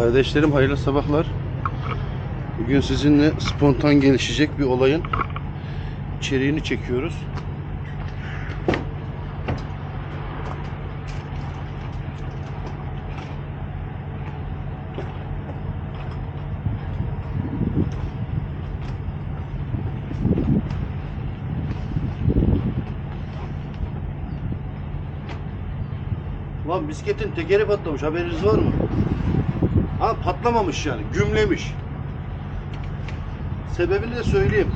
Kardeşlerim hayırlı sabahlar. Bugün sizinle spontan gelişecek bir olayın içeriğini çekiyoruz. Lan bisikletin tekeri patlamış haberiniz var mı? Ha patlamamış yani gümlemiş. Sebebini de söyleyeyim.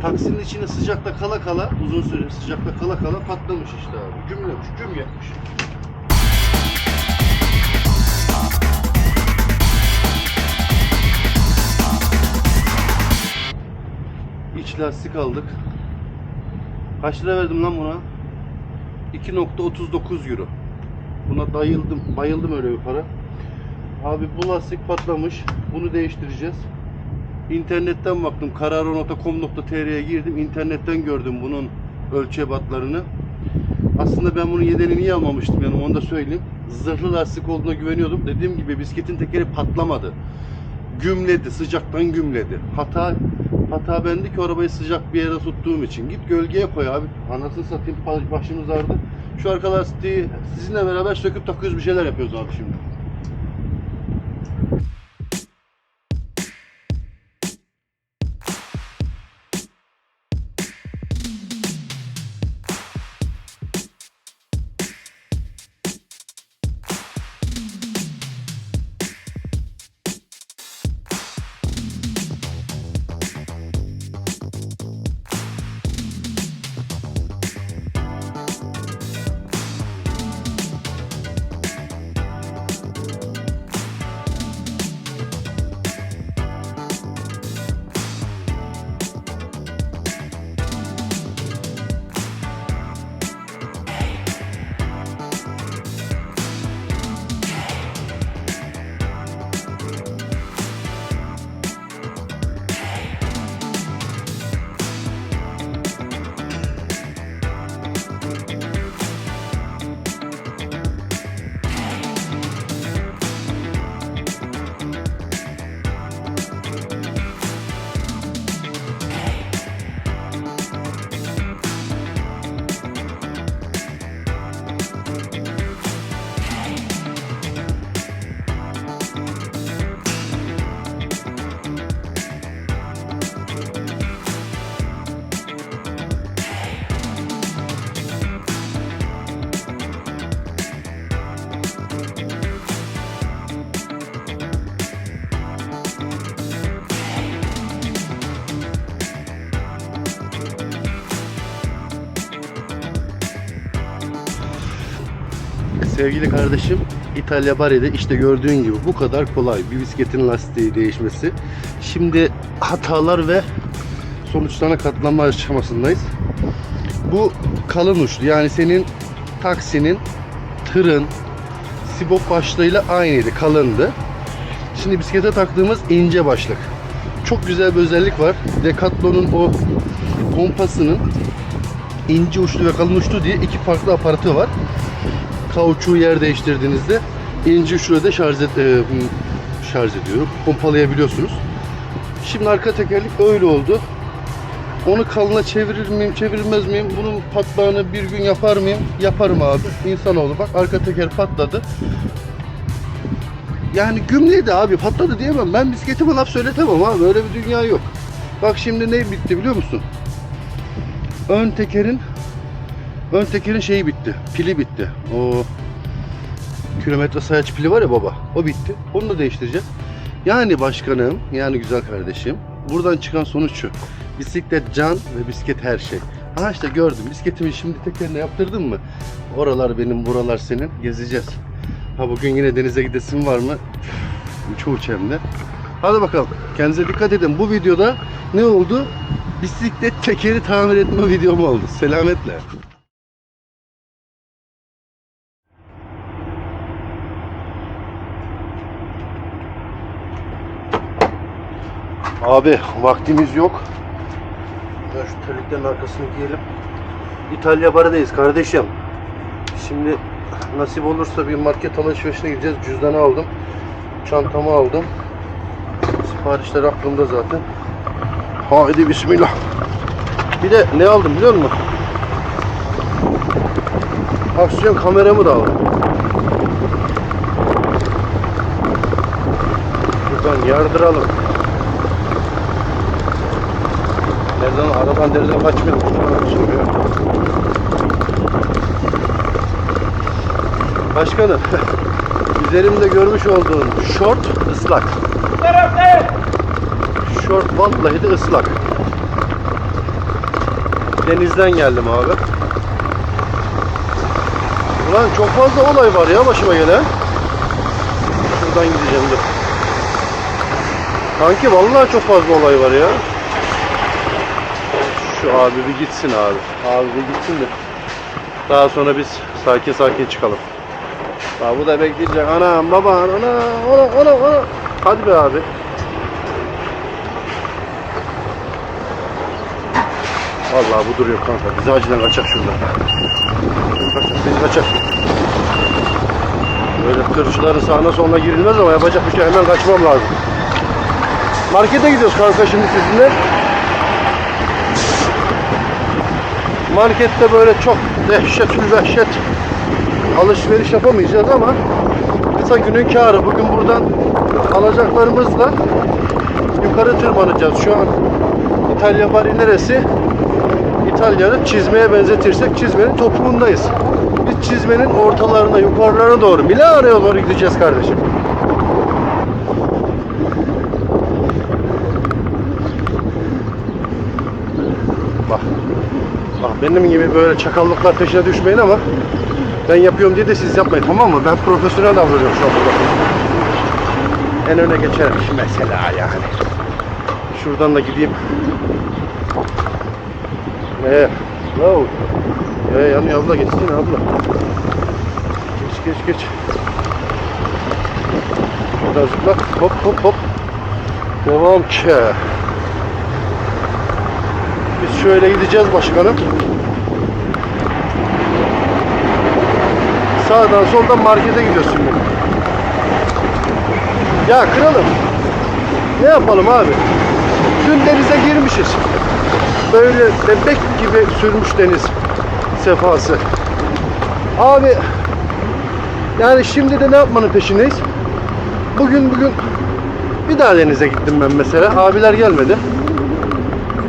Taksinin içine sıcakta kala kala uzun süre sıcakta kala kala patlamış işte abi. Gümlemiş, güm yapmış. İç lastik aldık. Kaç lira verdim lan buna? 2.39 euro. Buna bayıldım, bayıldım öyle bir para. Abi bu lastik patlamış. Bunu değiştireceğiz. İnternetten baktım. Kararonota.com.tr'ye girdim. İnternetten gördüm bunun ölçebatlarını. Aslında ben bunun yedeğini niye almamıştım yani onu da söyleyeyim. Zırhlı lastik olduğuna güveniyordum. Dediğim gibi bisikletin tekeri patlamadı. Gümledi, sıcaktan gümledi. Hata hata bende ki arabayı sıcak bir yere tuttuğum için. Git gölgeye koy abi. Anasını satayım başımız ağrıdı. Şu arka lastiği sizinle beraber söküp takıyoruz bir şeyler yapıyoruz abi şimdi. Sevgili kardeşim İtalya Bari'de işte gördüğün gibi bu kadar kolay bir bisikletin lastiği değişmesi. Şimdi hatalar ve sonuçlarına katlanma aşamasındayız. Bu kalın uçlu yani senin taksinin, tırın, sibop başlığıyla aynıydı, kalındı. Şimdi bisiklete taktığımız ince başlık. Çok güzel bir özellik var. Decathlon'un o kompasının ince uçlu ve kalın uçlu diye iki farklı aparatı var kauçuğu yer değiştirdiğinizde ince uçlu da şarj, et, e, şarj ediyorum. Pompalayabiliyorsunuz. Şimdi arka tekerlek öyle oldu. Onu kalına çevirir miyim, çevirmez miyim? Bunun patlağını bir gün yapar mıyım? Yaparım abi. İnsanoğlu bak arka teker patladı. Yani gümleydi abi patladı diyemem. Ben bisikletime laf söyletemem abi. Böyle bir dünya yok. Bak şimdi ne bitti biliyor musun? Ön tekerin Ön tekerin şeyi bitti. Pili bitti. O kilometre sayaç pili var ya baba. O bitti. Onu da değiştireceğiz. Yani başkanım, yani güzel kardeşim. Buradan çıkan sonuç şu. Bisiklet can ve bisiklet her şey. Ha işte gördüm. Bisikletimi şimdi tekerine yaptırdın mı? Oralar benim, buralar senin. Gezeceğiz. Ha bugün yine denize gidesim var mı? Uç uç hem de. Hadi bakalım. Kendinize dikkat edin. Bu videoda ne oldu? Bisiklet tekeri tamir etme videom oldu. Selametle. Abi vaktimiz yok. Ben şu terliklerin arkasını giyelim. İtalya baradayız kardeşim. Şimdi nasip olursa bir market alışverişine gideceğiz. Cüzdanı aldım. çantamı aldım. Siparişler aklımda zaten. Haydi bismillah. Bir de ne aldım biliyor musun? Aksiyon kameramı da aldım. Şuradan yardıralım. Nereden araban nereden kaçmıyor? Sürüyor. Başkanım, üzerimde görmüş olduğun şort ıslak. Şort vallahi de ıslak. Denizden geldim abi. Ulan çok fazla olay var ya başıma gelen. Şuradan gideceğim dur. Kanki vallahi çok fazla olay var ya. Şu abi bir gitsin abi. Abi bir gitsin de. Daha sonra biz sakin sakin çıkalım. Bak bu da bekleyecek. Anam baba ana ana ana ana. Hadi be abi. Vallahi bu duruyor kanka. Biz acilen kaçak şuradan. Kaçak, biz kaçak. Böyle tırcıların sağına soluna girilmez ama yapacak bir şey hemen kaçmam lazım. Markete gidiyoruz kanka şimdi sizinle. Markette böyle çok dehşetül vehşet alışveriş yapamayacağız ama kısa günün karı. Bugün buradan alacaklarımızla yukarı tırmanacağız. Şu an İtalya Bari neresi? İtalya'nın çizmeye benzetirsek çizmenin topuğundayız. Biz çizmenin ortalarına, yukarılarına doğru, Milano'ya doğru gideceğiz kardeşim. Benim gibi böyle çakallıklar peşine düşmeyin ama ben yapıyorum diye de siz yapmayın tamam mı? Ben profesyonel davranıyorum şu an burada. En öne geçerek mesela yani. Şuradan da gideyim. Ee, no. Ee, yanıyor abla geçsene abla. Geç geç geç. Şuradan zıpla. Hop hop hop. Devam ki. Biz şöyle gideceğiz başkanım. Sağdan soldan markete gidiyoruz şimdi. Ya kralım. Ne yapalım abi? Dün denize girmişiz. Böyle bebek gibi sürmüş deniz sefası. Abi yani şimdi de ne yapmanın peşindeyiz? Bugün bugün bir daha denize gittim ben mesela. Abiler gelmedi.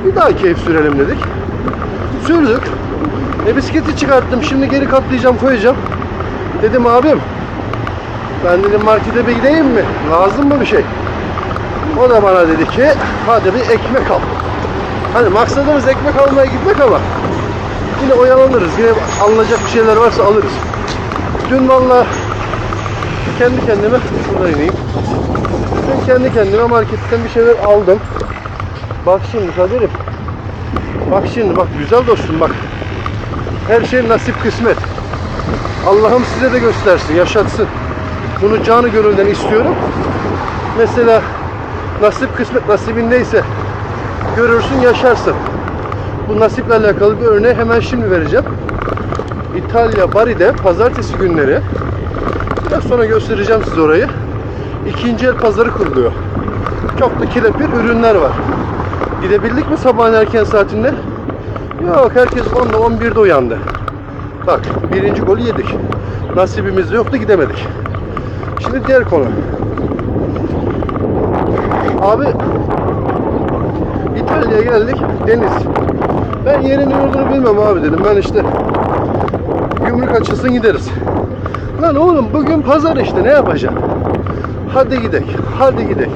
Bir daha keyif sürelim dedik. Sürdük. E bisikleti çıkarttım. Şimdi geri katlayacağım koyacağım. Dedim abim ben dedim markete bir gideyim mi? Lazım mı bir şey? O da bana dedi ki hadi bir ekmek al. Hani maksadımız ekmek almaya gitmek ama yine oyalanırız. Yine alınacak bir şeyler varsa alırız. Dün valla kendi kendime şurada ineyim. Dün kendi kendime marketten bir şeyler aldım. Bak şimdi Kadir'im. Bak şimdi bak güzel dostum bak. Her şey nasip kısmet. Allah'ım size de göstersin, yaşatsın. Bunu canı gönülden istiyorum. Mesela nasip kısmet nasibindeyse görürsün yaşarsın. Bu nasiple alakalı bir örneği hemen şimdi vereceğim. İtalya Bari'de pazartesi günleri biraz sonra göstereceğim size orayı. İkinci el pazarı kuruluyor. Çok da kilepir ürünler var. Gidebildik mi sabahın erken saatinde? Yok herkes 10'da 11'de uyandı. Bak birinci golü yedik. Nasibimiz yoktu gidemedik. Şimdi diğer konu. Abi İtalya'ya geldik deniz. Ben yerini yurdunu bilmem abi dedim. Ben işte gümrük açılsın gideriz. Lan oğlum bugün pazar işte ne yapacağım? Hadi gidek. Hadi gidek.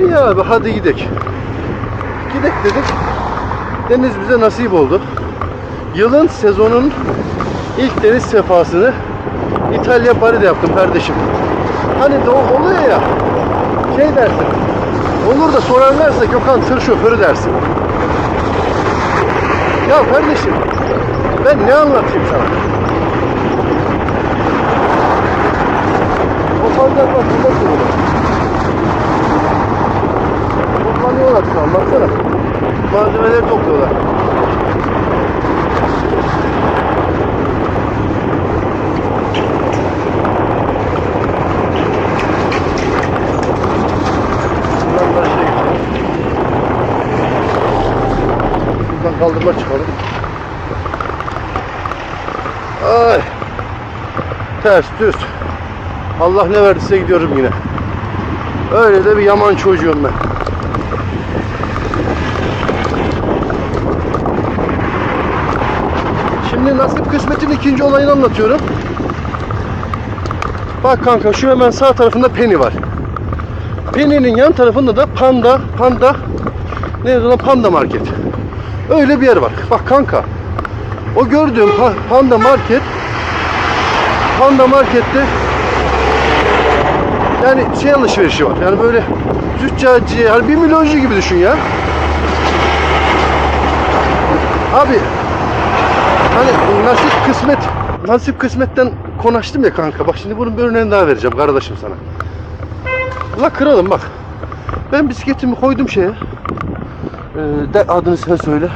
İyi abi hadi gidek. Gidek dedik. Deniz bize nasip oldu. Yılın sezonun ilk deniz sefasını İtalya Bari'de yaptım kardeşim. Hani de oluyor ya şey dersin. Olur da sorarlarsa Gökhan tır şoförü dersin. Ya kardeşim ben ne anlatayım sana? O pazar bak burada Ters düz. Allah ne verdiyse gidiyorum yine. Öyle de bir yaman çocuğum ben. Şimdi nasip kısmetin ikinci olayını anlatıyorum. Bak kanka şu hemen sağ tarafında Penny var. Penny'nin yan tarafında da Panda, Panda, ne lan Panda Market. Öyle bir yer var. Bak kanka. O gördüğüm pa- Panda Market Panda Market'te yani şey alışverişi var. Yani böyle züccaciye, yani bir milyoncu gibi düşün ya. Abi hani nasip kısmet nasip kısmetten konuştum ya kanka. Bak şimdi bunun bir örneğini daha vereceğim kardeşim sana. La kralım bak. Ben bisikletimi koydum şeye. Ee, de adını sen söyle.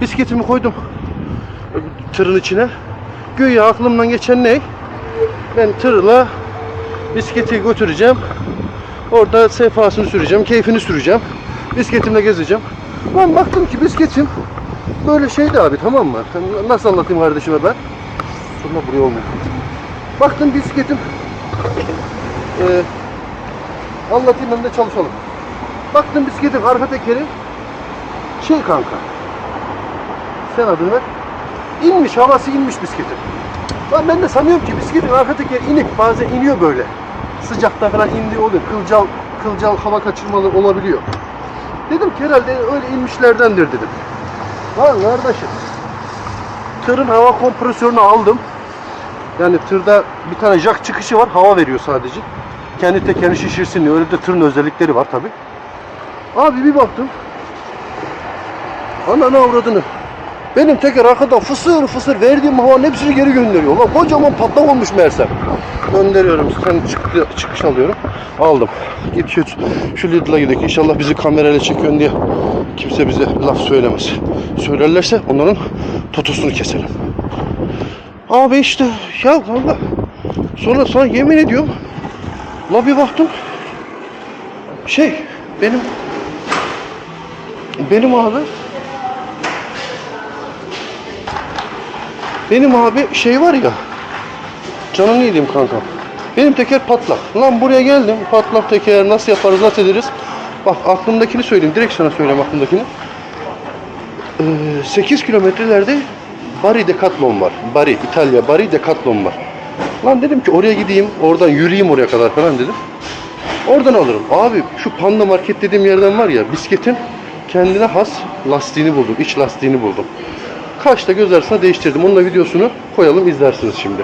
Bisikletimi koydum e, tırın içine. Güya aklımdan geçen ne? Ben tırla bisikleti götüreceğim. Orada sefasını süreceğim, keyfini süreceğim. Bisikletimle gezeceğim. Ben baktım ki bisikletim böyle şeydi abi tamam mı? Nasıl anlatayım kardeşime ben? Sonra buraya olmuyor. Baktım bisikletim eee anlatayım hem de çalışalım. Baktım bisikletin arka tekeri şey kanka. Sen adını ver. İnmiş, havası inmiş bisikletin. Lan ben de sanıyorum ki bisikletin arka tekeri inik. Bazen iniyor böyle. Sıcakta falan indiği oluyor. Kılcal, kılcal hava kaçırmalı olabiliyor. Dedim ki herhalde öyle inmişlerdendir dedim. Lan kardeşim. Tırın hava kompresörünü aldım. Yani tırda bir tane jack çıkışı var. Hava veriyor sadece. Kendi tekerini şişirsin diye. Öyle de tırın özellikleri var tabi. Abi bir baktım. Ananı avradını. Benim teker arkadan fısır fısır verdiğim havanın hepsini geri gönderiyor. Lan kocaman patlak olmuş meğersem. Gönderiyorum. Sen çıktı, çıkış alıyorum. Aldım. Git şu, şu Lidl'a gidelim. İnşallah bizi kamerayla çekiyorsun diye kimse bize laf söylemez. Söylerlerse onların totosunu keselim. Abi işte ya valla. Sonra sana yemin ediyorum. La bir baktım. Şey benim benim abi benim abi şey var ya canını yediğim kanka. Benim teker patlak. Lan buraya geldim. Patlak teker nasıl yaparız nasıl ederiz? Bak aklımdakini söyleyeyim. Direkt sana söyleyeyim aklımdakini. Ee, 8 kilometrelerde Bari Decathlon var. Bari, İtalya Bari Decathlon var. Lan dedim ki oraya gideyim, oradan yürüyeyim oraya kadar falan dedim. Oradan alırım. Abi şu Panda Market dediğim yerden var ya bisikletin kendine has lastiğini buldum. iç lastiğini buldum. Kaçta göz arasına değiştirdim. Onun da videosunu koyalım izlersiniz şimdi.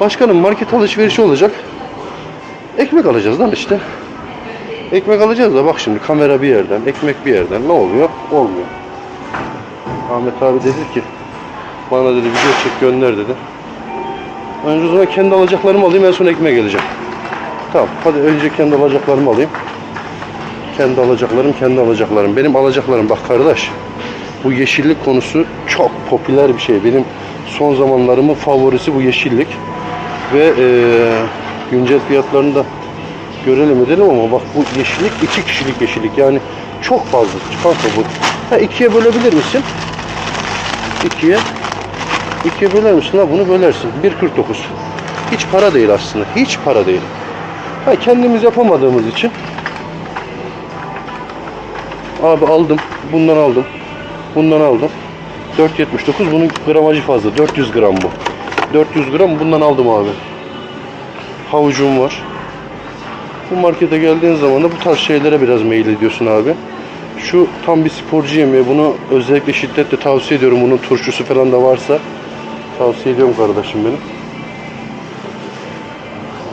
Başkanım market alışverişi olacak. Ekmek alacağız lan işte. Ekmek alacağız da bak şimdi kamera bir yerden, ekmek bir yerden. Ne oluyor? Olmuyor. Ahmet abi dedi ki bana dedi video çek gönder dedi. Önce o zaman kendi alacaklarımı alayım en son ekmeğe geleceğim. Tamam hadi önce kendi alacaklarımı alayım. Kendi alacaklarım kendi alacaklarım. Benim alacaklarım bak kardeş. Bu yeşillik konusu çok popüler bir şey. Benim son zamanlarımın favorisi bu yeşillik. Ve eee, güncel fiyatlarını da görelim edelim ama bak bu yeşillik iki kişilik yeşillik. Yani çok fazla. Kanka bu. Ha ikiye bölebilir misin? İkiye. İkiye böler misin? Ha bunu bölersin. 1.49. Hiç para değil aslında. Hiç para değil. Ha kendimiz yapamadığımız için Abi aldım. Bundan aldım. Bundan aldım. 4.79 bunun gramajı fazla. 400 gram bu. 400 gram bundan aldım abi. Havucum var. Bu markete geldiğin zaman da bu tarz şeylere biraz meyil ediyorsun abi. Şu tam bir sporcu yemeği. Bunu özellikle şiddetle tavsiye ediyorum. Bunun turşusu falan da varsa tavsiye ediyorum kardeşim benim.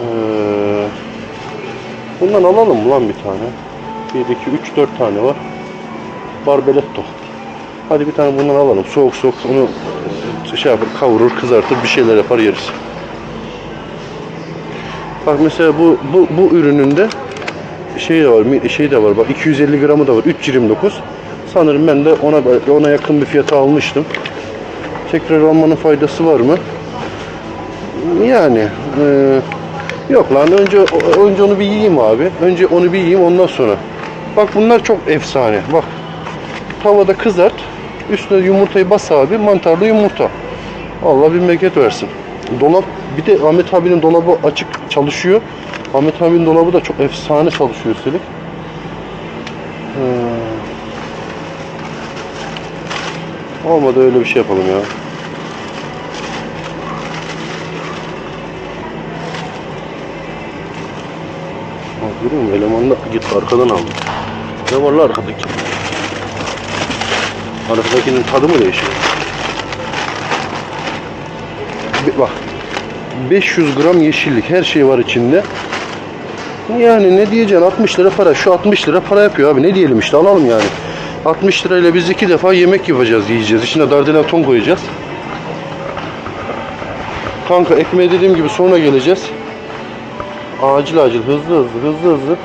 Ee, bundan alalım mı lan bir tane? 1, 2, 3, 4 tane var. Barbeletto. Hadi bir tane bundan alalım. Soğuk soğuk onu şey yapar, kavurur, kızartır, bir şeyler yapar yeriz. Bak mesela bu bu bu ürünün de şey de var, şey de var. Bak 250 gramı da var. 3.29. Sanırım ben de ona ona yakın bir fiyata almıştım. Tekrar almanın faydası var mı? Yani eee, yok lan önce önce onu bir yiyeyim abi. Önce onu bir yiyeyim ondan sonra. Bak bunlar çok efsane. Bak tavada kızart. Üstüne yumurtayı bas abi. Mantarlı yumurta. Allah bir meket versin. Dolap bir de Ahmet abinin dolabı açık çalışıyor. Ahmet abinin dolabı da çok efsane çalışıyor üstelik. Hmm. Olmadı öyle bir şey yapalım ya. Bak görüyor musun? Elemanla git arkadan aldı. Ne var lan arkadaki? Arkadakinin tadı mı değişiyor? Be- Bak 500 gram yeşillik her şey var içinde. Yani ne diyeceksin 60 lira para şu 60 lira para yapıyor abi ne diyelim işte alalım yani. 60 lirayla biz iki defa yemek yapacağız yiyeceğiz. İçine dardelen ton koyacağız. Kanka ekmeğe dediğim gibi sonra geleceğiz. Acil acil hızlı hızlı hızlı hızlı.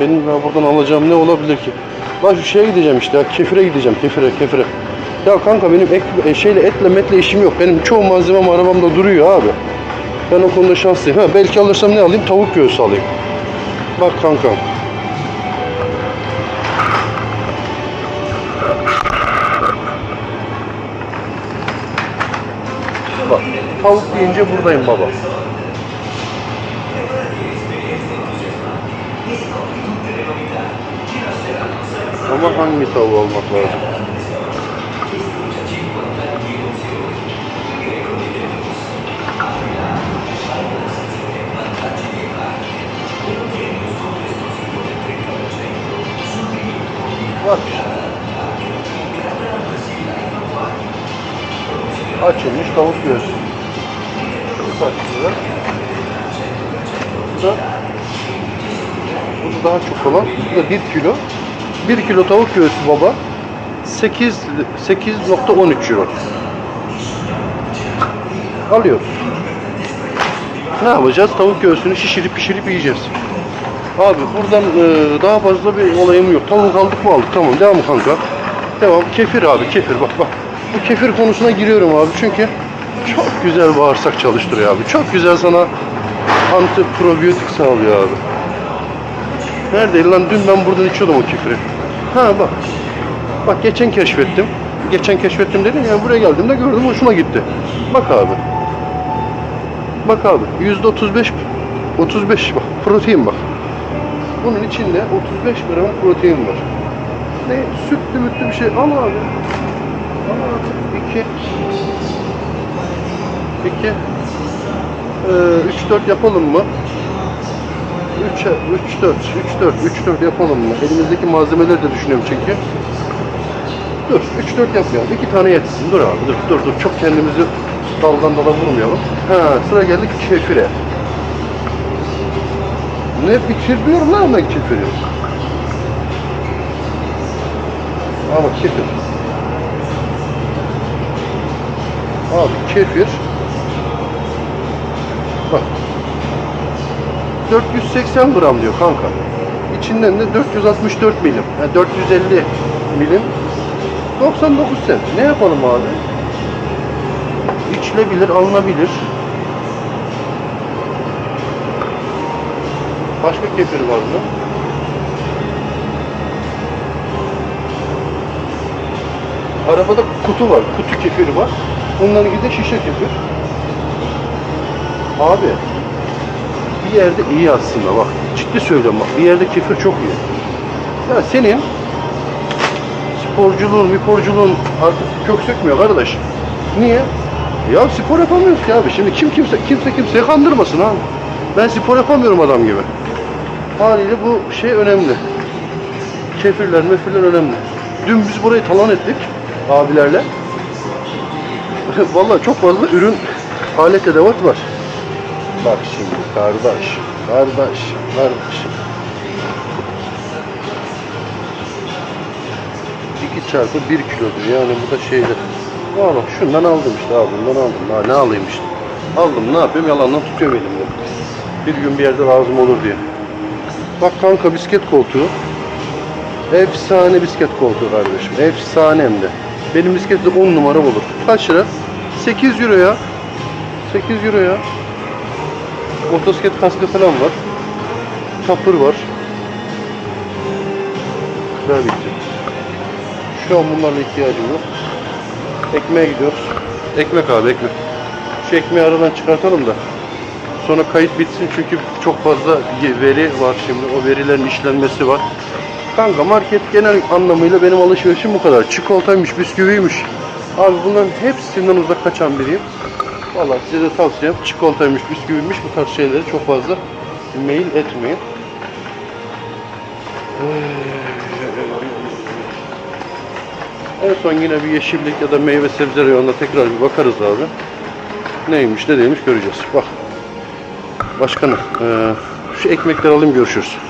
Benim daha buradan alacağım ne olabilir ki? Lan şu şeye gideceğim işte ya kefire gideceğim kefire kefire. Ya kanka benim ek, e, şeyle etle metle işim yok. Benim çoğu malzemem arabamda duruyor abi. Ben o konuda şanslıyım. Ha, belki alırsam ne alayım? Tavuk göğsü alayım. Bak kankam. Bak tavuk deyince buradayım baba. Ama hangi tavuğu almak lazım? Bak. Açılmış tavuk göğsü. Bu da bu da daha çok olan. Bu da 1 kilo. 1 kilo tavuk göğsü baba. 8 8.13 euro. Alıyoruz. Ne yapacağız? Tavuk göğsünü şişirip pişirip yiyeceğiz. Abi buradan e, daha fazla bir olayım yok. Tavuk aldık mı aldık. Tamam devam kanka. Devam. Kefir abi kefir bak bak. Bu kefir konusuna giriyorum abi çünkü çok güzel bağırsak çalıştırıyor abi. Çok güzel sana antiprobiyotik sağlıyor abi. Neredeydi lan? Dün ben buradan içiyordum o kefiri. Ha bak. Bak geçen keşfettim. Geçen keşfettim dedim ya buraya geldiğimde gördüm hoşuma gitti. Bak abi. Bak abi yüzde 35 35 bak protein bak. Bunun içinde 35 gram protein var. Ne sütlü mütlü bir şey al abi. Al abi. 2 2 3 4 yapalım mı? 3 3 4 3 4 3 4 yapalım mı? Elimizdeki malzemeleri de düşünüyorum çünkü. Dur 3 4 yapmayalım. 2 tane yetsin. Dur abi dur dur dur. Çok kendimizi daldan dala vurmayalım. Ha sıra geldik kefire. Ne bitirmiyorum lan ben kefiri. Ama kefir. Abi kefir. 480 gram diyor kanka. İçinden de 464 milim. Yani 450 milim. 99 sent. Ne yapalım abi? İçilebilir, alınabilir. Başka kefir var mı? Arabada kutu var. Kutu kefiri var. Onların de şişe kefir. Abi bir yerde iyi aslında bak. Ciddi söylüyorum bak. Bir yerde kefir çok iyi. Ya senin sporculuğun, miporculuğun artık kök sökmüyor kardeş. Niye? Ya spor yapamıyoruz ki abi. Şimdi kim kimse kimse kimseye kandırmasın abi. Ben spor yapamıyorum adam gibi. Haliyle bu şey önemli. Kefirler, mefirler önemli. Dün biz burayı talan ettik abilerle. Vallahi çok fazla ürün alet edevat var. Bak şimdi kardeş, kardeş, kardeş. 2 çarpı 1 kilodur yani bu da şeyde. Bak şundan aldım işte abi bundan aldım. Ha, ne alayım işte. Aldım ne yapıyorum yalandan tutuyorum elimde. Bir gün bir yerde lazım olur diye. Bak kanka bisiklet koltuğu. Efsane bisiklet koltuğu kardeşim. Efsane hem de. Benim bisiklet de 10 numara olur. Kaç lira? 8 euro ya. 8 euro ya. Motosiklet kaskı falan var. Çapır var. Güzel bitti. Şu an bunlarla ihtiyacım yok. Ekmeğe gidiyoruz. Ekmek abi ekmek. Şu ekmeği aradan çıkartalım da. Sonra kayıt bitsin çünkü çok fazla veri var şimdi. O verilerin işlenmesi var. Kanka market genel anlamıyla benim alışverişim bu kadar. Çikolataymış, bisküviymiş. Abi bunların hepsinden uzak kaçan biriyim. Valla size de tavsiyem çikolataymış, bisküviymiş bu tarz şeyleri çok fazla mail etmeyin. En son yine bir yeşillik ya da meyve sebze reyonuna tekrar bir bakarız abi. Neymiş ne değilmiş göreceğiz. Bak. Başkanım eee, şu ekmekleri alayım görüşürüz.